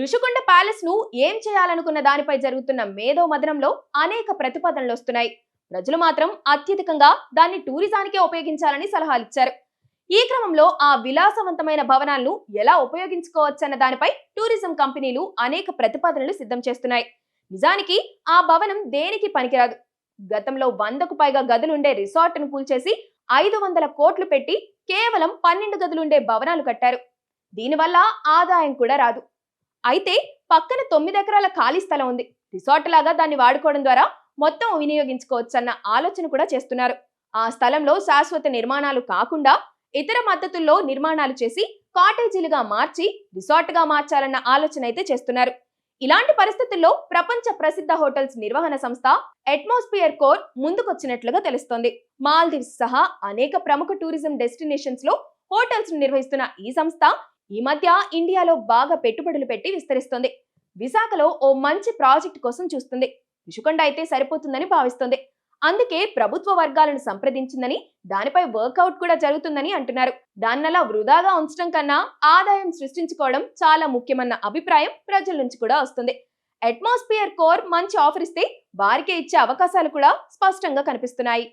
ఋషికొండ ప్యాలెస్ను ఏం చేయాలనుకున్న దానిపై జరుగుతున్న మేధో మదనంలో అనేక ప్రతిపాదనలు వస్తున్నాయి. ప్రజలు మాత్రం అత్యధికంగా దాన్ని టూరిజానికే ఉపయోగించాలని సలహాలిచ్చారు. ఈ క్రమంలో ఆ విలాసవంతమైన భవనాలను ఎలా ఉపయోగించుకోవచ్చన్న దానిపై టూరిజం కంపెనీలు అనేక ప్రతిపాదనలు సిద్ధం చేస్తున్నాయి. నిజానికి ఆ భవనం దేనికి పనికిరాదు? గతంలో వందకు పైగా గదులుండే రిసార్ట్ను కూల్చేసి ఐదు వందల కోట్లు పెట్టి కేవలం పన్నెండు గదులుండే భవనాలు కట్టారు. దీనివల్ల ఆదాయం కూడా రాదు. అయితే పక్కన తొమ్మిది ఎకరాల ఖాళీ స్థలం ఉంది. రిసార్ట్ లాగా దాన్ని వాడుకోవడం ద్వారా మొత్తం వినియోగించుకోవచ్చన్న ఆలోచన కూడా చేస్తున్నారు. ఆ స్థలంలో శాశ్వత నిర్మాణాలు కాకుండా ఇతర మద్దతుల్లో నిర్మాణాలు చేసి కాటేజీలుగా మార్చి రిసార్ట్గా మార్చాలన్న ఆలోచన అయితే చేస్తున్నారు. ఇలాంటి పరిస్థితుల్లో ప్రపంచ ప్రసిద్ధ హోటల్స్ నిర్వహణ సంస్థ అట్మాస్ఫియర్ కోర్ ముందుకొచ్చినట్లుగా తెలుస్తోంది. మాల్దీవ్స్ సహా అనేక ప్రముఖ టూరిజం డెస్టినేషన్స్లో హోటల్స్ నిర్వహిస్తున్న ఈ సంస్థ ఈ మధ్య ఇండియాలో బాగా పెట్టుబడులు పెట్టి విస్తరిస్తోంది. విశాఖలో ఓ మంచి ప్రాజెక్ట్ కోసం చూస్తుంది. విషుకొండ అయితే సరిపోతుందని భావిస్తుంది. అందుకే ప్రభుత్వ వర్గాలను సంప్రదించిందని దానిపై వర్కౌట్ కూడా జరుగుతుందని అంటున్నారు. దాన్నలా వృధాగా ఉంచడం కన్నా ఆదాయం సృష్టించుకోవడం చాలా ముఖ్యమన్న అభిప్రాయం ప్రజల నుంచి కూడా వస్తుంది. అట్మాస్ఫియర్ కోర్ మంచి ఆఫర్ ఇస్తే వారికే ఇచ్చే అవకాశాలు కూడా స్పష్టంగా కనిపిస్తున్నాయి.